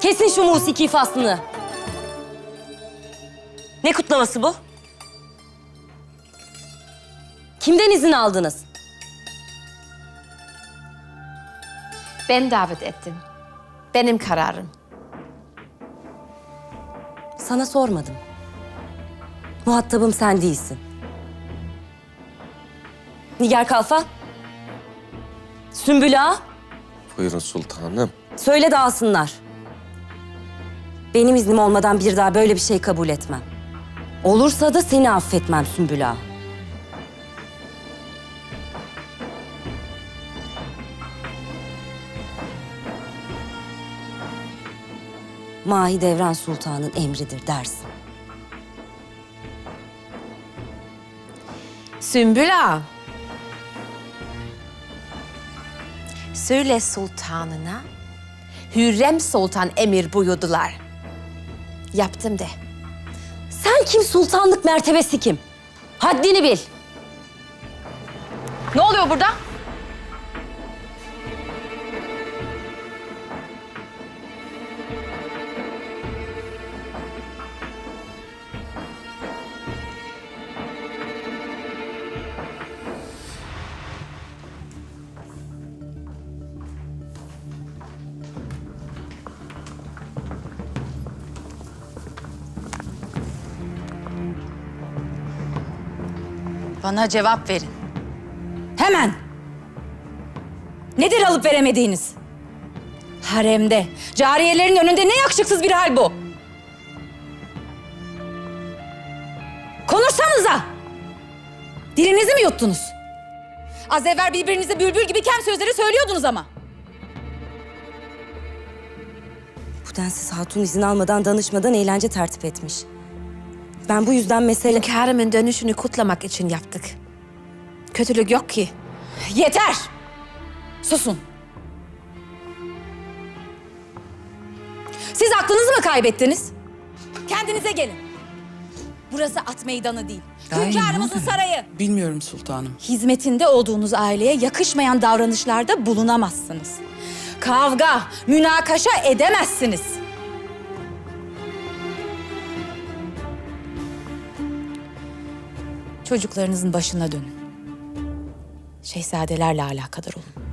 Kesin şu musiki faslını. Ne kutlaması bu? Kimden izin aldınız? Ben davet ettim. Benim kararım. Sana sormadım. Muhatabım sen değilsin. Nigar Kalfa. Sümbül Ağa. Buyurun sultanım. Söyle de alsınlar. Benim iznim olmadan bir daha böyle bir şey kabul etmem. Olursa da seni affetmem Sümbül Ağa. Mahidevran Sultan'ın emridir dersin. Sümbül Ağa. Söyle sultanına. Hürrem Sultan emir buyurdular. Yaptım de. Sen kim sultanlık mertebesi kim? Haddini bil. Ne oluyor burada? Bana cevap verin. Hemen. Nedir alıp veremediğiniz? Haremde, cariyelerin önünde ne yakışıksız bir hal bu? Konuşsanıza! Dilinizi mi yuttunuz? Az evvel birbirinize bülbül gibi kem sözleri söylüyordunuz ama. Bu densiz hatun izin almadan danışmadan eğlence tertip etmiş. Ben bu yüzden mesele... Hünkârımın dönüşünü kutlamak için yaptık. Kötülük yok ki. Yeter! Susun. Siz aklınızı mı kaybettiniz? Kendinize gelin. Burası at meydanı değil. Hünkârımızın sarayı. Bilmiyorum sultanım. Hizmetinde olduğunuz aileye yakışmayan davranışlarda bulunamazsınız. Kavga, münakaşa edemezsiniz. Çocuklarınızın başına dönün. Şehzadelerle alakadar olun.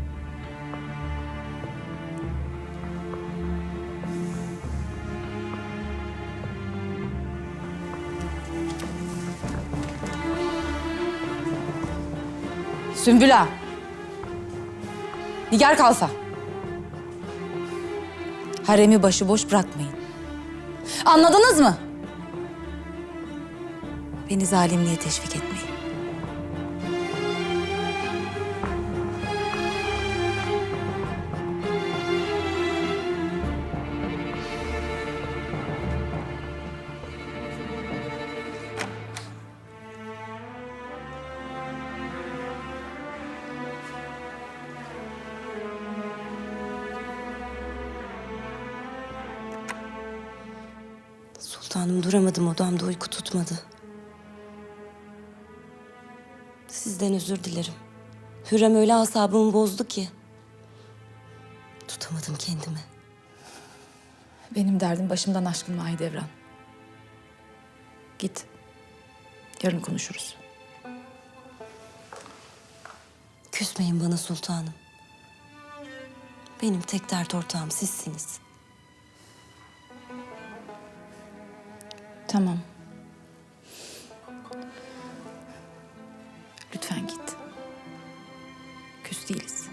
Sümbül Ağa. Nigar Kalfa. Haremi başıboş bırakmayın. Anladınız mı? Beni zalimliğe teşvik etmeyin. Sultanım duramadım odamda uyku tutmadı. Sizden özür dilerim. Hürrem öyle asabımı bozdu ki. Tutamadım kendimi. Benim derdim başımdan aşkın Mahidevran. Git. Yarın konuşuruz. Küsmeyin bana sultanım. Benim tek dert ortağım sizsiniz. Tamam. suçsuz değiliz.